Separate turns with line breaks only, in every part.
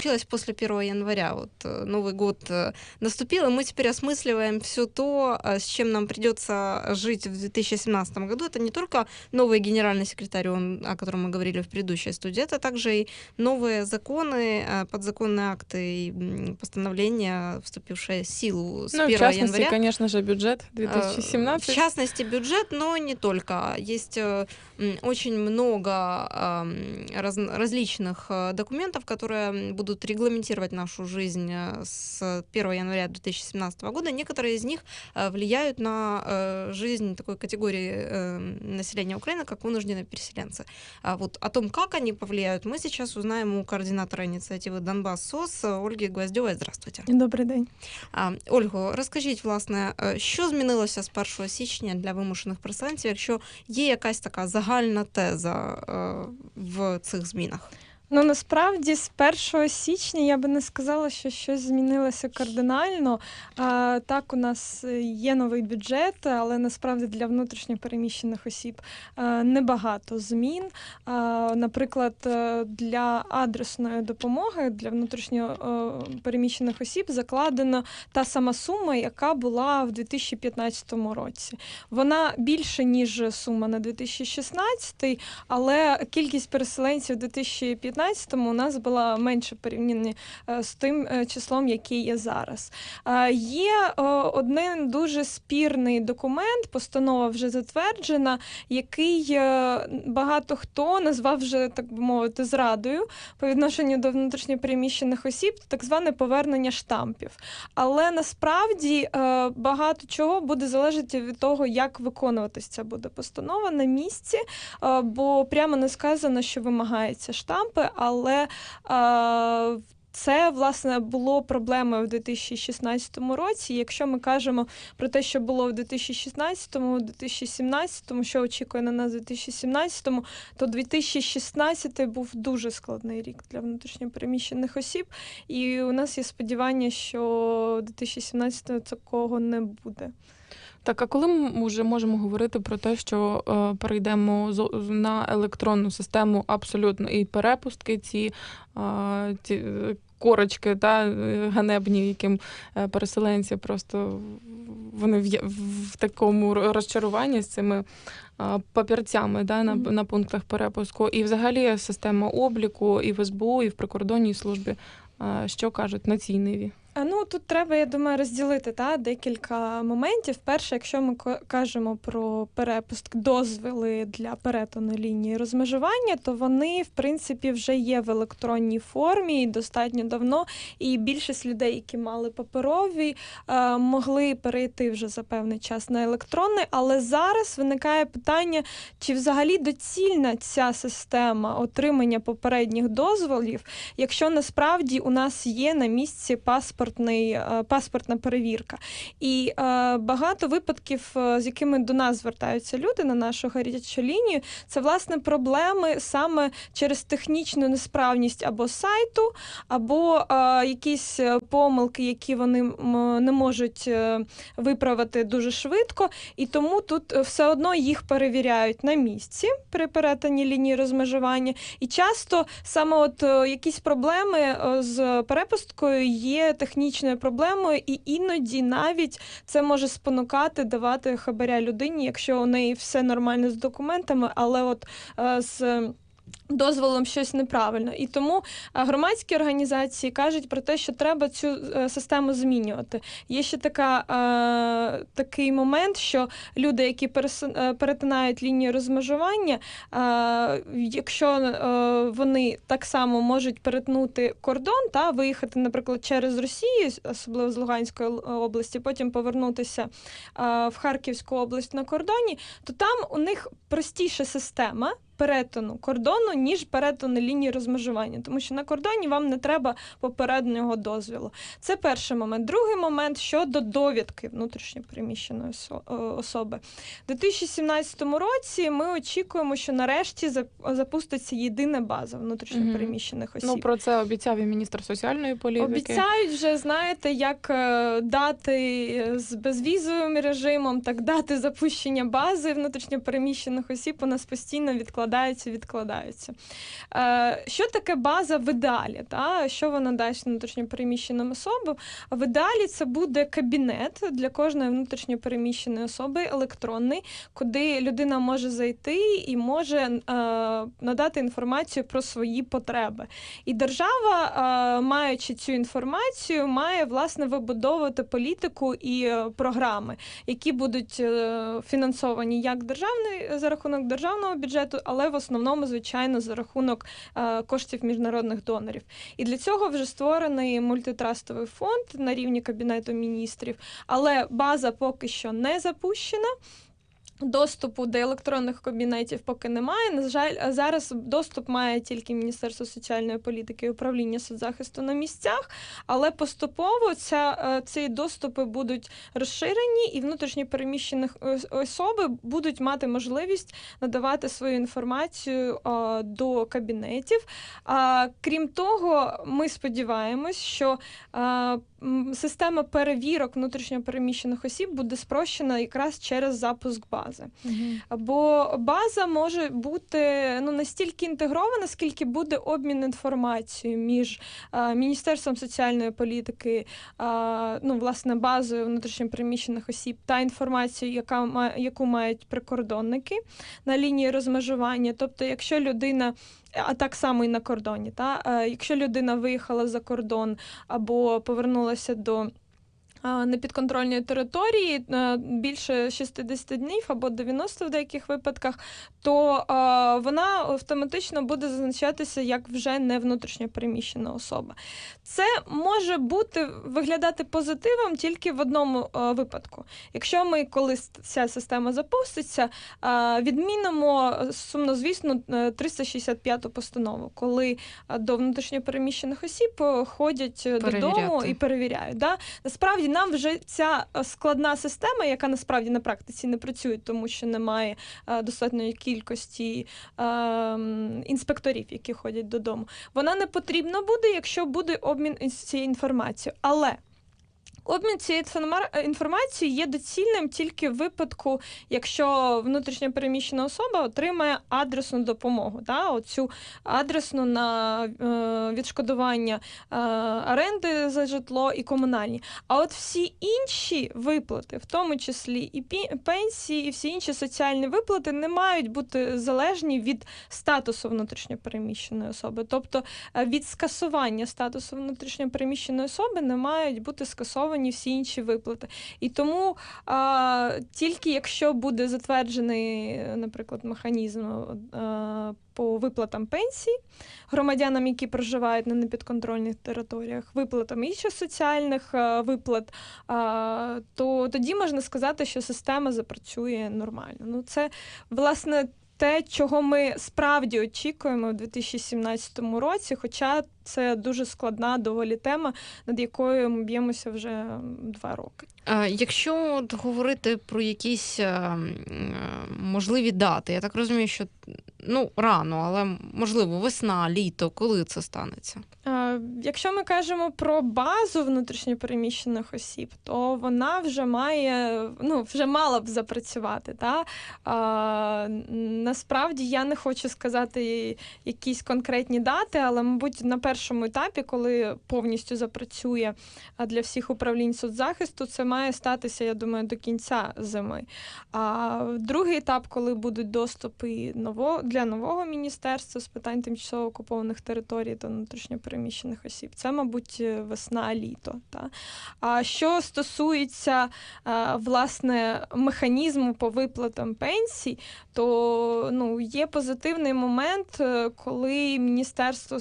случилось после 1 января. Вот э, Новый год э, наступил, и мы теперь осмысливаем все то, э, с чем нам придется жить в 2017 году. Это не только новый генеральный секретарь, он, о котором мы говорили в предыдущей студии, это также и новые законы, подзаконные акты и постановления, вступившие в силу с
Ну,
1
в частности,
января.
конечно же, бюджет
Э,
2017.
В частности, бюджет, но не только. Есть очень много раз- различных документов, которые м, будут регламентировать нашу жизнь э, с 1 января 2017 года. Некоторые из них э, влияют на э, жизнь такой категории э, населения Украины, как вынужденные переселенцы. А вот о том, как они повлияют, мы сейчас узнаем у координатора инициативы Донбас СОС Ольги Гвоздьової. Здравствуйте.
Добрий день.
А, Ольго, розкажіть, власне, е, що змінилося з 1 січня для вимушених переселенців, якщо є якась така загальна теза е, в цих змінах?
Ну насправді з 1 січня я би не сказала, що щось змінилося кардинально. А, Так, у нас е, є новий бюджет, але насправді для внутрішньопереміщених осіб е, небагато змін. А, Наприклад, е, для адресної допомоги для внутрішньопереміщених осіб закладена та сама сума, яка була в 2015 році. Вона більше ніж сума на 2016, але кількість переселенців 2015 2019-му у нас була менше порівняно е, з тим е, числом, який є зараз. Е, є один дуже спірний документ, постанова вже затверджена, який багато хто назвав вже так би мовити зрадою по відношенню до внутрішньопереміщених осіб, так зване повернення штампів. Але насправді багато чого буде залежати від того, як виконуватися ця буде постанова на місці, бо прямо не сказано, що вимагається штампи, але це власне було проблемою в 2016 році. Якщо ми кажемо про те, що було в 2016, 2017, що очікує на нас в 2017, то 2016 був дуже складний рік для внутрішньопереміщених осіб, і у нас є сподівання, що 2017 такого не буде.
Так, а коли ми вже можемо говорити про те, що е, перейдемо на електронну систему абсолютно і перепустки, ці, е, ці е, корочки та е, ганебні, яким е, переселенці просто вони в, в такому розчаруванні з цими папірцями да, на, на пунктах перепуску, і взагалі система обліку і в СБУ, і в прикордонній службі. Що кажуть на цій ниві?
А ну тут треба, я думаю, розділити та декілька моментів. Перше, якщо ми кажемо про перепустки, дозволи для перетину лінії розмежування, то вони в принципі вже є в електронній формі достатньо давно. І більшість людей, які мали паперові, е, могли перейти вже за певний час на електронний. Але зараз виникає питання, чи взагалі доцільна ця система отримання попередніх дозволів, якщо насправді у нас є на місці паспортний, е, паспортна перевірка. І е, багато випадків, е, з якими до нас звертаються люди на нашу гарячу лінію, це власне проблеми саме через технічну несправність або сайту, або якісь помилки, які вони не можуть виправити дуже швидко. І тому тут все одно їх перевіряють на місці при перетині лінії розмежування. І часто саме от якісь проблеми з перепусткою є технічною проблемою, і іноді навіть це може спонукати давати хабаря людині, якщо у неї все нормально з документами, але от е, з. Дозволом щось неправильно, і тому е, громадські організації кажуть про те, що треба цю е, систему змінювати. Є ще така, е, такий момент, що люди, які перетинають лінію розмежування, якщо вони так само можуть перетнути кордон та виїхати, наприклад, через Росію, особливо з Луганської області, потім повернутися в Харківську область на кордоні, то там у них простіша система. Перетину кордону, ніж перетину лінії розмежування, тому що на кордоні вам не треба попереднього дозволу. Це перший момент. Другий момент щодо довідки внутрішньо переміщеної осо- е, особи. У 2017 році ми очікуємо, що нарешті запуститься єдина база внутрішньо переміщених осіб.
Ну про це обіцяв і міністр соціальної політики.
Обіцяють вже, знаєте, як е, дати е, з безвізовим режимом, так дати запущення бази внутрішньопереміщених осіб у нас постійно відкладається відкладаються, відкладаються. Е, Що таке база в ідеалі? Та? Що вона дасть внутрішньопереміщеним особам? В ідеалі це буде кабінет для кожної внутрішньопереміщеної особи електронний, куди людина може зайти і може е, надати інформацію про свої потреби. І держава, е, маючи цю інформацію, має власне вибудовувати політику і е, програми, які будуть е, фінансовані як державний за рахунок державного бюджету, але в основному, звичайно, за рахунок е, коштів міжнародних донорів. І для цього вже створений мультитрастовий фонд на рівні кабінету міністрів, але база поки що не запущена. Доступу до електронних кабінетів поки немає. На жаль, зараз доступ має тільки Міністерство соціальної політики і управління соцзахисту на місцях, але поступово ця, е, ці доступи будуть розширені, і внутрішньо переміщених особи будуть мати можливість надавати свою інформацію до кабінетів. Крім того, ми сподіваємось, що система перевірок внутрішньо переміщених осіб буде спрощена якраз через запуск бази. Бо база може бути ну настільки інтегрована, скільки буде обмін інформацією між а, Міністерством соціальної політики, а, ну власне базою внутрішньопереміщених осіб та інформацією, яка яку мають прикордонники на лінії розмежування. Тобто, якщо людина а так само і на кордоні, та якщо людина виїхала за кордон або повернулася до непідконтрольної території е, більше 60 днів або 90 в деяких випадках, то вона автоматично буде зазначатися як вже не внутрішньо переміщена особа. Це може бути виглядати позитивом тільки в одному е, випадку. Якщо ми, коли с- ця система запуститься, відмінимо е, сумнозвісно е, 365 постанову, коли до внутрішньопереміщених осіб е, ходять е, додому і перевіряють. Да? Насправді нам вже ця е, складна система, яка насправді на практиці не працює, тому що немає е, достатньої кількості е, інспекторів, які ходять додому. Вона не потрібна буде, якщо буде обмін цією інформацією. Але Обмін цією інформа- інформацією є доцільним тільки в випадку, якщо внутрішньо переміщена особа отримає адресну допомогу, да? оцю адресну на е, відшкодування е, оренди за житло і комунальні. А от всі інші виплати, в тому числі і пенсії, і всі інші соціальні виплати, не мають бути залежні від статусу внутрішньопереміщеної особи. Тобто е, від скасування статусу внутрішньопереміщеної особи не мають бути скасовані всі інші виплати. І тому а, тільки якщо буде затверджений, наприклад, механізм е, по виплатам пенсій громадянам, які проживають на непідконтрольних територіях, виплатам інших соціальних е, виплат, а, то тоді можна сказати, що система запрацює нормально. Ну, це власне. Те, чого ми справді очікуємо в 2017 році, хоча це дуже складна доволі тема, над якою ми б'ємося вже два роки.
Якщо говорити про якісь е, м, е, можливі дати, я так розумію, що ну рано, але можливо, весна, літо, коли це станеться?
Е, Якщо ми кажемо про базу внутрішньопереміщених осіб, то вона вже має, ну вже мала б запрацювати. Та? А, насправді я не хочу сказати якісь конкретні дати, але, мабуть, на першому етапі, коли повністю запрацює а, для всіх управлінь соцзахисту, це має статися, я думаю, до кінця зими. А другий етап, коли будуть доступи ново, для нового міністерства з питань тимчасово окупованих територій та внутрішньопереміщених осіб, це, мабуть, весна-літо. Та? А що стосується власне механізму по виплатам пенсій, то ну, є позитивний момент, е, коли Міністерство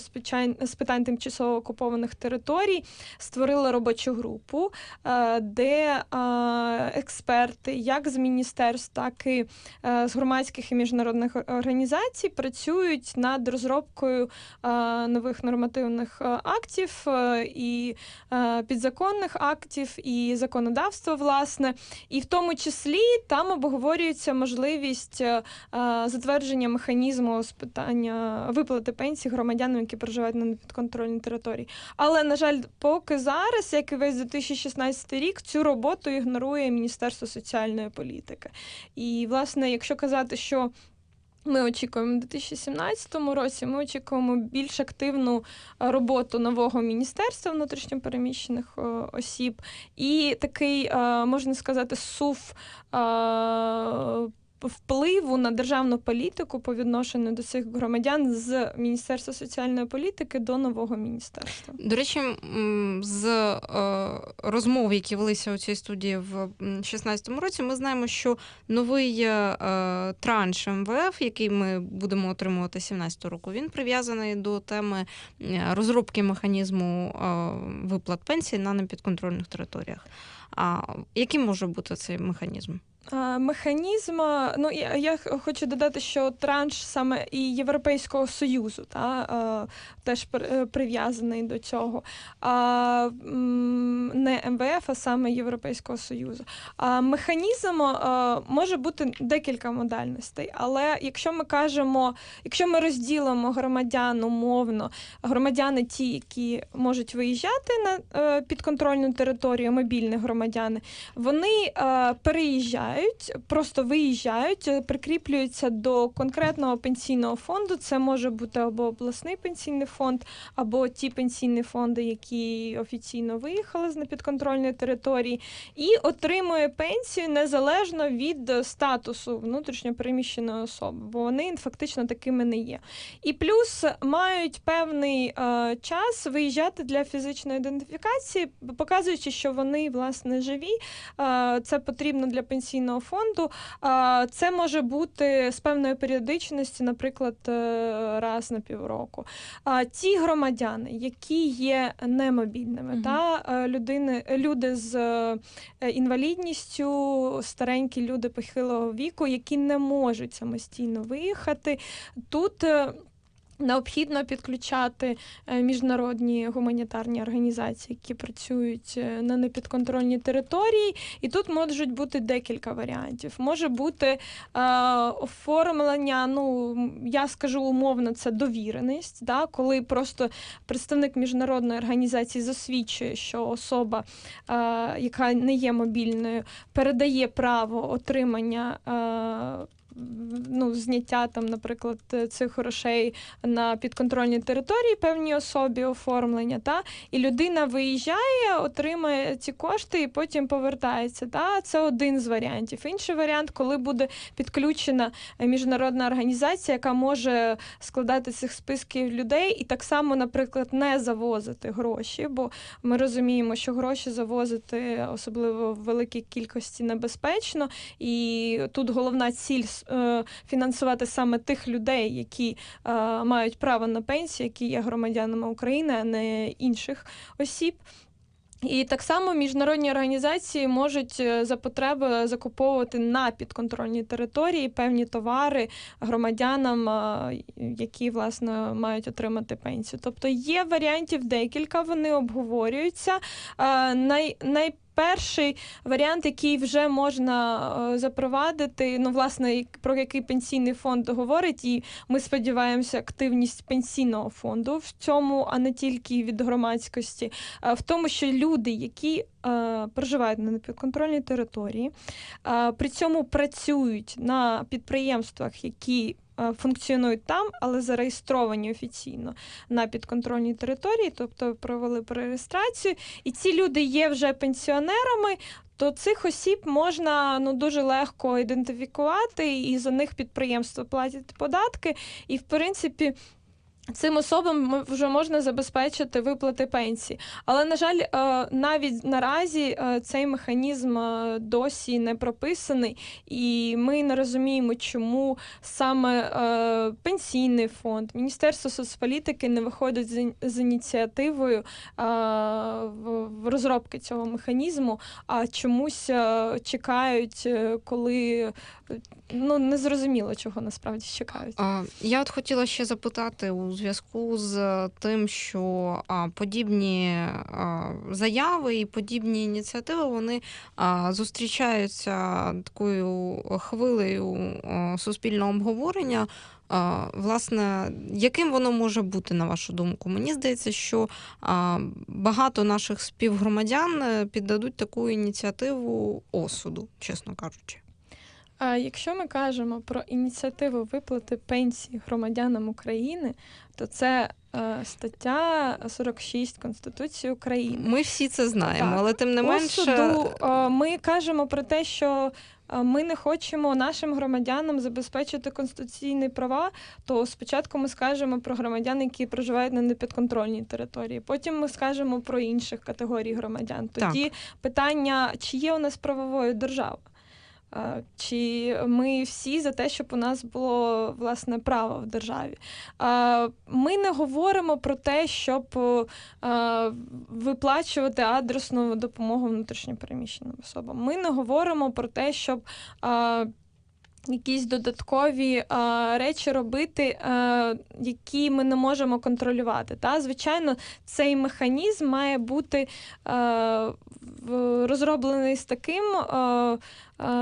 з питань, тимчасово окупованих територій створило робочу групу, е, де е, експерти, як з міністерств, так і е, з громадських і міжнародних організацій працюють над розробкою е, нових нормативних е, актів е, і підзаконних актів, і законодавства, власне. І в тому числі там обговорюється можливість затвердження механізму з питання виплати пенсій громадянам, які проживають на непідконтрольній території. Але, на жаль, поки зараз, як і весь 2016 рік, цю роботу ігнорує Міністерство соціальної політики. І, власне, якщо казати, що Ми очікуємо в 2017 році. Ми очікуємо більш активну е, роботу нового міністерства внутрішньопереміщених е, осіб і такий, е, можна сказати, сув е, впливу на державну політику по відношенню до цих громадян з Міністерства соціальної політики до нового міністерства.
До речі, з е, розмов, які велися у цій студії в 2016 році, ми знаємо, що новий е, транш МВФ, який ми будемо отримувати 2017 року, він прив'язаний до теми е, розробки механізму е, виплат пенсій на непідконтрольних територіях. А яким може бути цей механізм?
Механізм, ну я, хочу додати, що транш саме і Європейського Союзу та, теж е, прив'язаний до цього. А, не МВФ, а саме Європейського Союзу. А, механізм може бути декілька модальностей, але якщо ми кажемо, якщо ми розділимо громадян умовно, громадяни ті, які можуть виїжджати на е, підконтрольну територію, мобільні громадяни, вони е, переїжджають, просто виїжджають, е, прикріплюються до конкретного пенсійного фонду. Це може бути або обласний пенсійний фонд, або ті пенсійні фонди, які офіційно виїхали з непідконтрольної території, і отримує пенсію незалежно від статусу внутрішньопереміщеної особи, бо вони фактично такими не є. І плюс мають певний е, час виїжджати для фізичної ідентифікації, показуючи, що вони власне живі. Е, це потрібно для пенсійного фонду. Е, це може бути з певної періодичності, наприклад, е, раз на півроку. Ті громадяни, які є немобільними,
Мгм.
та е, людини, люди з е, інвалідністю, старенькі люди похилого віку, які не можуть самостійно виїхати. Тут необхідно підключати е, міжнародні гуманітарні організації, які працюють е, на непідконтрольній території. І тут можуть бути декілька варіантів. Може бути е, оформлення, ну я скажу умовно, це довіреність, да, коли просто представник міжнародної організації засвідчує, що особа, е, яка не є мобільною, передає право отримання. Е, Ну, зняття там, наприклад, цих грошей на підконтрольній території певній особі оформлення, та і людина виїжджає, отримує ці кошти і потім повертається. Та це один з варіантів. Інший варіант, коли буде підключена міжнародна організація, яка може складати цих списків людей, і так само, наприклад, не завозити гроші, бо ми розуміємо, що гроші завозити, особливо в великій кількості, небезпечно. І тут головна ціль фінансувати саме тих людей, які е, мають право на пенсію, які є громадянами України, а не інших осіб. І так само міжнародні організації можуть е, за потреби закуповувати на підконтрольній території певні товари громадянам, е, які власне мають отримати пенсію. Тобто є варіантів декілька, вони обговорюються. Е, Най, най Перший варіант, який вже можна е, запровадити, ну власне, про який пенсійний фонд говорить, і ми сподіваємося, активність пенсійного фонду в цьому, а не тільки від громадськості, е, в тому, що люди, які е, проживають на непідконтрольній території, при цьому працюють на підприємствах, які Функціонують там, але зареєстровані офіційно на підконтрольній території, тобто провели перереєстрацію, і ці люди є вже пенсіонерами. То цих осіб можна ну дуже легко ідентифікувати, і за них підприємство платять податки. І в принципі. Цим особам вже можна забезпечити виплати пенсії. Але, на жаль, е, навіть наразі е, цей механізм е, досі не прописаний, і ми не розуміємо, чому саме пенсійний фонд, Міністерство соцполітики не виходить з, ініціативою в, розробки цього механізму, а чомусь чекають, коли ну незрозуміло, чого насправді чекають.
Я от хотіла ще запитати у зв'язку з тим, що подібні заяви і подібні ініціативи вони зустрічаються такою хвилею суспільного обговорення. Власне, яким воно може бути, на вашу думку? Мені здається, що багато наших співгромадян е, піддадуть таку ініціативу осуду, чесно кажучи.
А якщо ми кажемо про ініціативу виплати пенсії громадянам України, то це е, стаття 46 Конституції України.
Ми всі це знаємо,
Так.
але тим не менше.
суду е, ми кажемо про те, що е, ми не хочемо нашим громадянам забезпечити конституційні права. То спочатку ми скажемо про громадян, які проживають на непідконтрольній території. Потім ми скажемо про інших категорій громадян. Тоді питання, чи є у нас правовою держава? Чи ми всі за те, щоб у нас було власне право в державі? Ми не говоримо про те, щоб е, виплачувати адресну допомогу внутрішньопереміщеним особам. Ми не говоримо про те, щоб якісь додаткові а, речі робити, а, які ми не можемо контролювати. Та? Звичайно, цей механізм має бути а, розроблений з таким. А,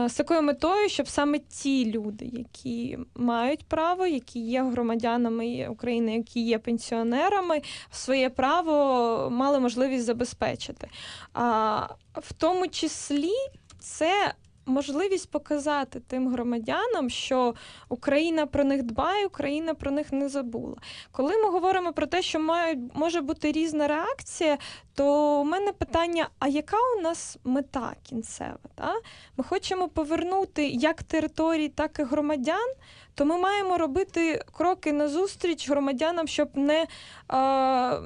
з такою метою, щоб саме ті люди, які мають право, які є громадянами України, які є пенсіонерами, своє право мали можливість забезпечити. А в тому числі це можливість показати тим громадянам, що Україна про них дбає, Україна про них не забула. Коли ми говоримо про те, що мають, може бути різна реакція, то у мене питання: а яка у нас мета кінцева? Та? Ми хочемо повернути як території, так і громадян. То ми маємо робити кроки назустріч громадянам, щоб не, е,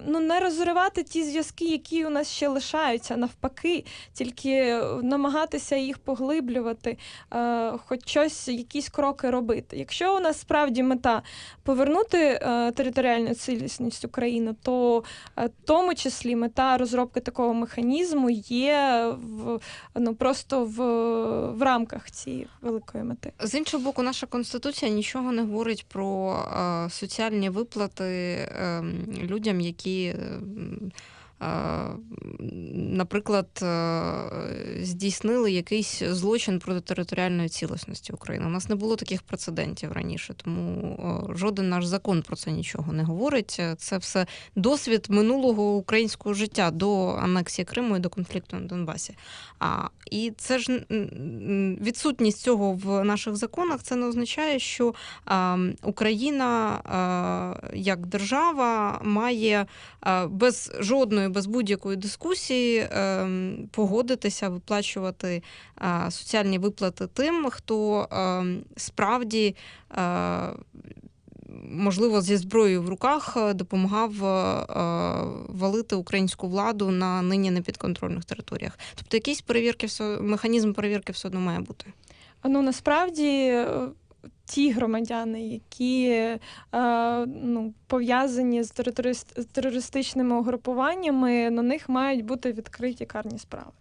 ну, не розривати ті зв'язки, які у нас ще лишаються, навпаки, тільки намагатися їх поглиблювати, е, хоч щось, якісь кроки робити. Якщо у нас справді мета повернути е, територіальну цілісність України, то в тому числі мета розробки такого механізму є в, ну, просто в, в рамках цієї великої мети.
З іншого боку, наша конституція нічого не говорить про е, соціальні виплати е, людям, які, е, е, наприклад, е, здійснили якийсь злочин проти територіальної цілісності України. У нас не було таких прецедентів раніше, тому е, жоден наш закон про це нічого не говорить. Це все досвід минулого українського життя до анексії Криму і до конфлікту на Донбасі. А, і це ж відсутність цього в наших законах. Це не означає, що Україна як держава має без жодної, без будь-якої дискусії ем, погодитися виплачувати соціальні виплати тим, хто ем, справді. е, Можливо, зі зброєю в руках е, допомагав е, валити українську владу на нині непідконтрольних територіях. Тобто якийсь перевірки механізм перевірки все одно має бути.
Ну насправді е, ті громадяни, які е, ну, пов'язані з терорист- терористичними угрупуваннями, на них мають бути відкриті карні справи.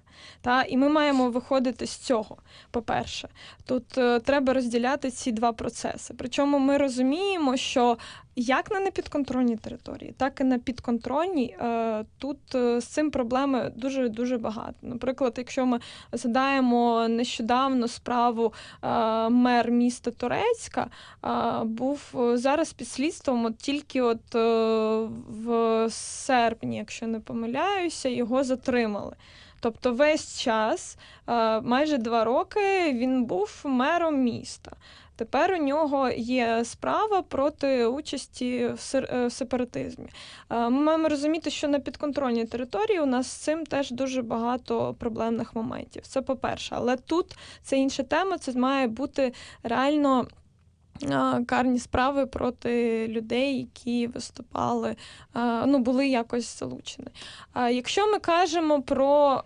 Та? І ми маємо виходити з цього. По-перше, тут е, треба розділяти ці два процеси. Причому ми розуміємо, що як на непідконтрольній території, так і на підконтрольній, е, тут е, з цим проблеми дуже дуже багато. Наприклад, якщо ми згадаємо нещодавно справу е, мер міста Турецька, е, був е, зараз під слідством, от тільки от е, в серпні, якщо не помиляюся, його затримали. Тобто весь час, е, майже два роки, він був мером міста. Тепер у нього є справа проти участі в е, сепаратизмі. Е, Ми маємо розуміти, що на підконтрольній території у нас з цим теж дуже багато проблемних моментів. Це по-перше, але тут це інша тема. Це має бути реально. Карні справи проти людей, які виступали, ну були якось залучені. Якщо ми кажемо про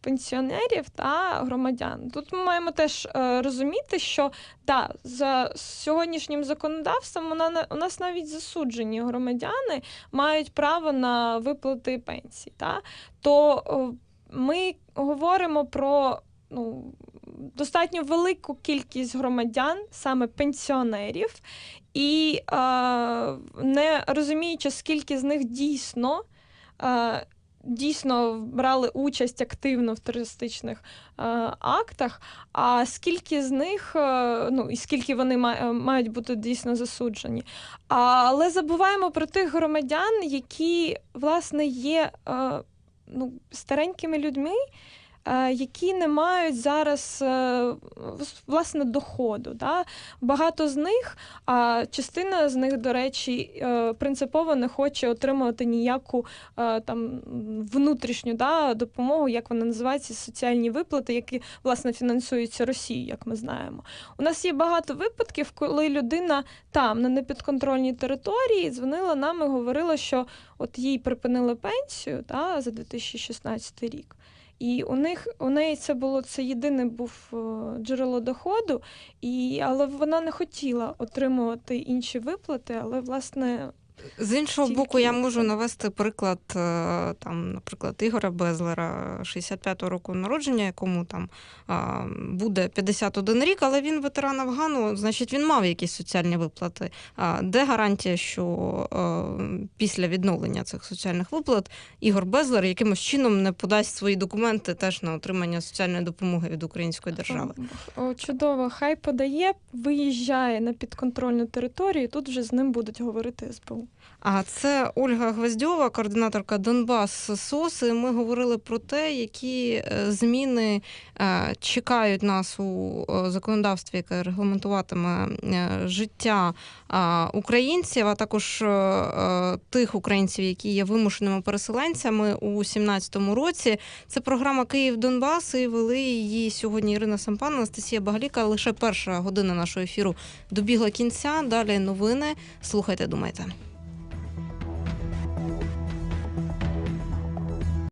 пенсіонерів та громадян, тут ми маємо теж е, розуміти, що да, за сьогоднішнім законодавством у на- у нас навіть засуджені громадяни мають право на виплати пенсій. Та? То ми говоримо про ну, достатньо велику кількість громадян, саме пенсіонерів, і е, не розуміючи, скільки з них дійсно. Е, Дійсно брали участь активно в терористичних е, актах. А скільки з них, е, ну і скільки вони ма- е, мають бути дійсно засуджені. Але забуваємо про тих громадян, які власне є е, ну, старенькими людьми, які не мають зараз е, власне доходу. Да? Багато з них, а частина з них, до речі, е, принципово не хоче отримувати ніяку е, там внутрішню да, допомогу, як вона називається, соціальні виплати, які власне фінансуються Росією, як ми знаємо. У нас є багато випадків, коли людина там на непідконтрольній території дзвонила нам і говорила, що от їй припинили пенсію та, за 2016 рік. І у них у неї це було це єдине був е, джерело доходу, і, але вона не хотіла отримувати інші виплати, але власне
З іншого
Тільки
боку, я можу навести приклад е, там, наприклад, Ігоря Безлера, 65-го року народження, якому там буде 51 рік, але він ветеран Афгану, значить він мав якісь соціальні виплати. Де гарантія, що е, після відновлення цих соціальних виплат Ігор Безлер якимось чином не подасть свої документи теж на отримання соціальної допомоги від української держави?
Чудово, хай подає, виїжджає на підконтрольну територію, і тут вже з ним будуть говорити СБУ.
А це Ольга Гвоздьова, координаторка Донбас СОС. І Ми говорили про те, які е, зміни е, чекають нас у е, законодавстві, яке регламентуватиме життя українців, а також тих українців, які є вимушеними переселенцями у 2017 році. Це програма Київ Донбас. І вели її сьогодні Ірина Сампан, Анастасія Багаліка. Лише перша година нашого ефіру добігла кінця. Далі новини. Слухайте, думайте.